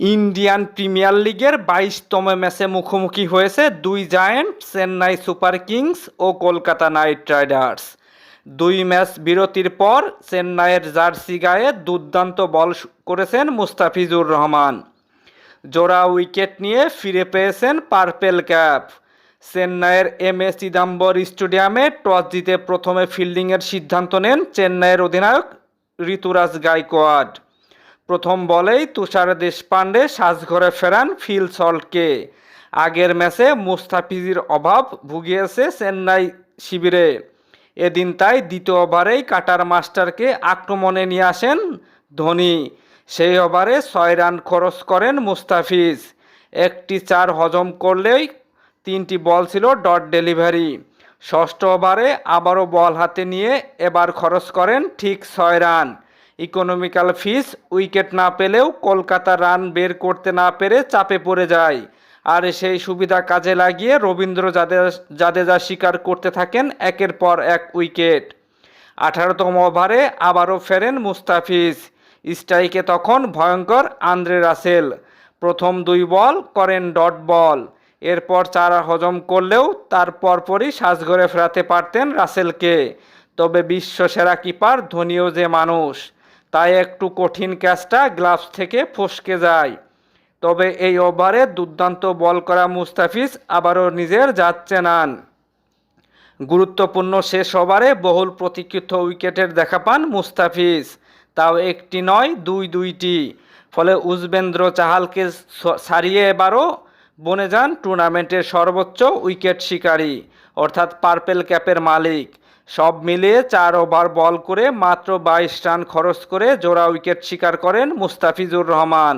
Indian premier লিগের বাইশতম ম্যাচে মুখোমুখি হয়েছে দুই জায়ান্ট চেন্নাই সুপার কিংস ও কলকাতা নাইট রাইডার্স। দুই ম্যাচ বিরতির পর চেন্নাইয়ের জার্সি গায়ে দুর্দান্ত বল করেছেন মুস্তাফিজুর রহমান। জোড়া উইকেট নিয়ে ফিরে পেয়েছেন পার্পেল ক্যাপ। চেন্নাইয়ের এম এ চিদাম্বর স্টেডিয়ামে টস জিতে প্রথমে ফিল্ডিংয়ের সিদ্ধান্ত নেন চেন্নাইয়ের অধিনায়ক ঋতুরাজ গাইকোয়াড। প্রথম বলেই তুষার দেশপান্ডে সাজঘরে ফেরান ফিল সল্টকে। আগের ম্যাচে মুস্তাফিজির অভাব ভুগিয়েছে চেন্নাই শিবিরে। এদিন তাই দ্বিতীয় ওভারেই কাটার মাস্টারকে আক্রমণে নিয়ে আসেন ধোনি। সেই ওভারে ছয় রান খরচ করেন মুস্তাফিজ। একটি চার হজম করলেই তিনটি বল ছিল ডট ডেলিভারি। ষষ্ঠ ওভারে আবারও বল হাতে নিয়ে এবার খরচ করেন ঠিক ছয় রান। ইকোনমিক্যাল ফিস উইকেট না পেলেও কলকাতা রান বের করতে না পেরে চাপে পড়ে যায়। আর সেই সুবিধা কাজে লাগিয়ে রবীন্দ্র জাদেজা জাদেজা শিকার করতে থাকেন একের পর এক উইকেট আঠারোতম ওভারে আবারও ফেরেন মুস্তাফিজ। স্ট্রাইকে তখন ভয়ঙ্কর আন্দ্রে রাসেল। প্রথম দুই বল করেন ডট বল। এরপর চারা হজম করলেও তার পরপরই সাজঘরে ফেরাতে পারতেন রাসেলকে। তবে বিশ্ব সেরা কিপার ধোনিও যে মানুষ। তাই একটু কঠিন ক্যাচটা গ্লাভস থেকে ফসকে যায়। তবে এই ওভারে দুর্দান্ত বল করা মুস্তাফিজ আবারও নিজের যাচ্ছে নান গুরুত্বপূর্ণ শেষ ওভারে বহুল প্রতীক্ষিত উইকেটের দেখা পান মুস্তাফিজ। তাও একটি নয়, দুই, দুইটি। ফলে উজবেন্দ্র চাহালকে সারিয়ে এবারও বনে যান টুর্নামেন্টের সর্বোচ্চ উইকেট শিকারী, অর্থাৎ পার্পেল ক্যাপের মালিক। সব মিলিয়ে চার ওভার বল করে মাত্র বাইশ রান খরচ করে জোড়া উইকেট শিকার করেন মুস্তাফিজুর রহমান।